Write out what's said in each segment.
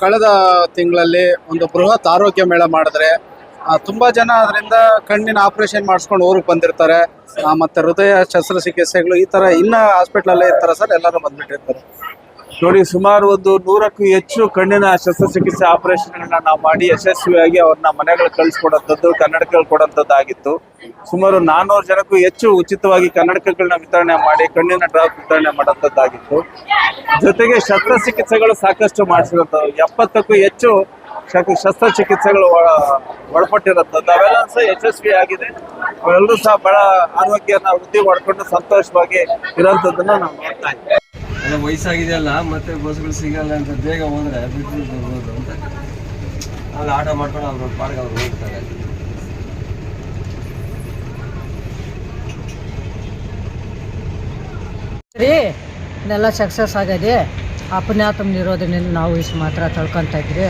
ಕಳೆದ ತಿಂಗಳಲ್ಲಿ ಒಂದು ಬೃಹತ್ ಆರೋಗ್ಯ ಮೇಳ ಮಾಡಿದ್ರೆ ತುಂಬ ಜನ ಅದರಿಂದ ಕಣ್ಣಿನ ಆಪರೇಷನ್ ಮಾಡಿಸ್ಕೊಂಡು ಊರಿಗೆ ಬಂದಿರ್ತಾರೆ. ಮತ್ತೆ ಹೃದಯ ಶಸ್ತ್ರಚಿಕಿತ್ಸೆಗಳು ಈ ತರ ಇನ್ನ ಹಾಸ್ಪಿಟ್ಲಲ್ಲೇ ಇರ್ತಾರೆ ಸರ್, ಎಲ್ಲರೂ ಬಂದ್ಬಿಟ್ಟಿರ್ತಾರೆ. ನೋಡಿ, ಸುಮಾರು ಒಂದು ನೂರಕ್ಕೂ ಹೆಚ್ಚು ಕಣ್ಣಿನ ಶಸ್ತ್ರಚಿಕಿತ್ಸೆ ಆಪರೇಷನ್ಗಳನ್ನ ನಾವು ಮಾಡಿ ಯಶಸ್ವಿಯಾಗಿ ಅವ್ರನ್ನ ಮನೆಗಳು ಕಳಿಸ್ಕೊಡೋಂಥದ್ದು, ಕನ್ನಡಕಗಳು ಕೊಡೋಂಥದ್ದಾಗಿತ್ತು. ಸುಮಾರು ನಾನ್ನೂರು ಜನಕ್ಕೂ ಹೆಚ್ಚು ಉಚಿತವಾಗಿ ಕನ್ನಡಕಗಳನ್ನ ವಿತರಣೆ ಮಾಡಿ, ಕಣ್ಣಿನ ಡ್ರಾಪ್ ವಿತರಣೆ ಮಾಡೋಂಥದ್ದಾಗಿತ್ತು. ಜೊತೆಗೆ ಶಸ್ತ್ರಚಿಕಿತ್ಸೆಗಳು ಸಾಕಷ್ಟು ಮಾಡಿಸಿರುವಂಥದ್ದು ಎಪ್ಪತ್ತಕ್ಕೂ ಹೆಚ್ಚು ಶಸ್ತ್ರಚಿಕಿತ್ಸೆಗಳು ಒಳ- ಒಳಪಟ್ಟಿರುವಂಥದ್ದು ಅವೆಲ್ಲ ಸಹ ಯಶಸ್ವಿಯಾಗಿದೆ. ಅವರೆಲ್ಲರೂ ಸಹ ಬಹಳ ಆರೋಗ್ಯನ ವೃದ್ಧಿ ಮಾಡಿಕೊಂಡು ಸಂತೋಷವಾಗಿ ಇರೋಂಥದ್ದನ್ನ ನಾವು ನೋಡ್ತಾ ಇದ್ದೀವಿ. ವಯಸ್ಸಾಗಿದೆಯಲ್ಲ ಮತ್ತೆ ಬಸ್ಗಳು ಸಿಗಲ್ಲ ಅಂತ ಬೇಗ ಹೋದ್ರೆ ಬಿಟ್ಟು ಬರ್ಬೋದು ಅಂತ. ಅಲ್ಲಿ ಆಟ ಮಾಡ್ಕೊಂಡು ಅವ್ರ ಪಾಡ್ಗೆ ಅವ್ರು ಹೋಗ್ತಾರೆ. ರೀ ಇದೆಲ್ಲ ಸಕ್ಸಸ್ ಆಗಿದೆ. ಅಪ್ಪನೇ ತುಂಬಿರೋದನ್ನ ನಿರೋಧನೆಯಿಂದ ನಾವು ಇಷ್ಟು ಮಾತ್ರ ತಳ್ಕೊಂತ ಇದ್ರಿ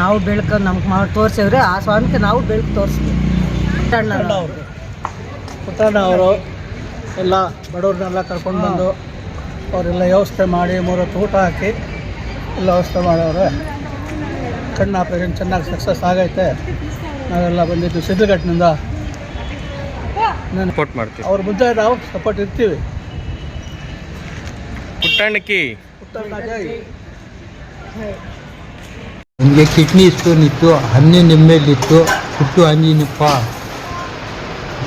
ನಾವು ಬೆಳಕ ನಮ್ಗೆ ಮಾಡಿ ತೋರಿಸಿವ್ರಿ ಆ ಸ್ವಾಮಿಗೆ ನಾವು ಬೆಳಕು ತೋರಿಸ್ತೀವಿ. ಪುಟ್ಟಣ್ಣ ಪುಟ್ಟಣ್ಣ ಅವರು ಎಲ್ಲ ಬಡವ್ರನ್ನೆಲ್ಲ ಕರ್ಕೊಂಡು ಬಂದು ಅವರೆಲ್ಲ ವ್ಯವಸ್ಥೆ ಮಾಡಿ ಮೂರೊತ್ತು ಊಟ ಹಾಕಿ ಎಲ್ಲ ವ್ಯವಸ್ಥೆ ಮಾಡೋರು. ಕಣ್ಣು ಆಪರೇಷನ್ ಚೆನ್ನಾಗಿ ಸಕ್ಸಸ್ ಆಗೈತೆ. ನಾವೆಲ್ಲ ಬಂದಿದ್ದು ಸಿದ್ಧಘಟ್ಟನಿಂದ ಸಪೋರ್ಟ್ ಮಾಡ್ತೀವಿ. ಅವ್ರ ಮುಂದೆ ನಾವು ಸಪೋರ್ಟ್ ಇರ್ತೀವಿ. ಪುಟ್ಟಣ್ಣಕ್ಕಿ. ನನಗೆ ಕಿಡ್ನಿ ಸ್ಟೋನ್ ಇತ್ತು ಹನ್ನೆ ನೆಮ್ಮೆಲಿತ್ತು ಹುಟ್ಟು ಆಂಜಿನಪ್ಪ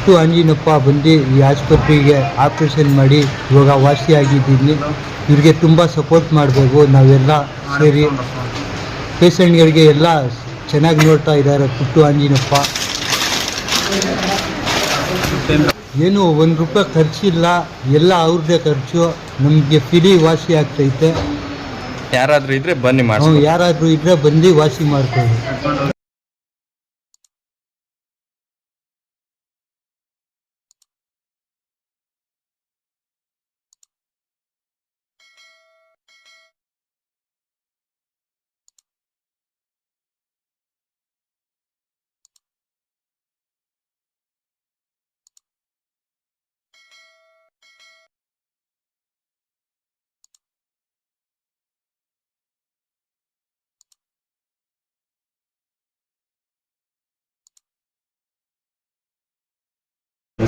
ಹುಟ್ಟು ಅಂಜಿನಪ್ಪ ಬಂದು ಈ ಆಸ್ಪತ್ರೆಗೆ ಆಪ್ರೇಷನ್ ಮಾಡಿ ಇವಾಗ ವಾಸಿಯಾಗಿದ್ದೀನಿ. ಇವ್ರಿಗೆ ತುಂಬ ಸಪೋರ್ಟ್ ಮಾಡಬೇಕು. ನಾವೆಲ್ಲ ಸೇರಿ ಪೇಷಂಟ್ಗಳಿಗೆ ಎಲ್ಲ ಚೆನ್ನಾಗಿ ನೋಡ್ತಾ ಇದ್ದಾರೆ ಪುಟ್ಟು ಅಂಜಿನಪ್ಪ. ಏನು ಒಂದು ರೂಪಾಯಿ ಖರ್ಚಿಲ್ಲ. ಎಲ್ಲ ಅವ್ರದ್ದೇ ಖರ್ಚು. ನಮಗೆ ಫ್ರೀ ವಾಸಿ ಆಗ್ತೈತೆ. ಯಾರಾದರೂ ಇದ್ರೆ ಬನ್ನಿ ಮಾಡಿ ಯಾರಾದರೂ ಇದ್ರೆ ಬಂದು ವಾಸಿ ಮಾಡ್ಕೊಳ್ಳಿ.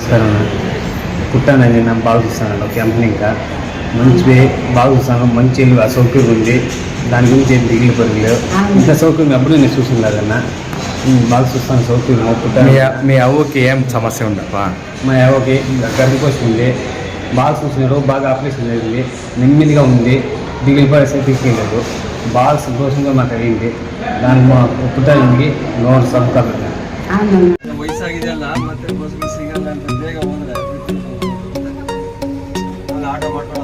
నమస్కారం కుట్టానండి నేను బాగా చూస్తానండి ఒక కంపెనీ ఇంకా. మంచి బాగా చూస్తాను మంచి సౌకర్యం ఉంది. దాని గురించి ఏం దిగులు పరుగులు ఇంత సౌకర్యం అప్పుడు నేను చూసిన కదన్నా బాగా చూస్తాను సౌకర్యం కుట్టాను మీ అవ్వకి ఏం సమస్య ఉండవా మా అవ్వకి గర్భకి వస్తుంది బాగా చూసినారు బాగా ఆపరేషన్ జరిగింది. నెమ్మదిగా ఉంది. దిగులు పరిస్థితి తీసుకెళ్ళారు బాగా సంతోషంగా మాకు అడిగింది దాని కుట్టానికి నోరు సంతాపం వైశాఖ జిల్లా ಆಟ ಮಾಡ್ಕೊಂಡು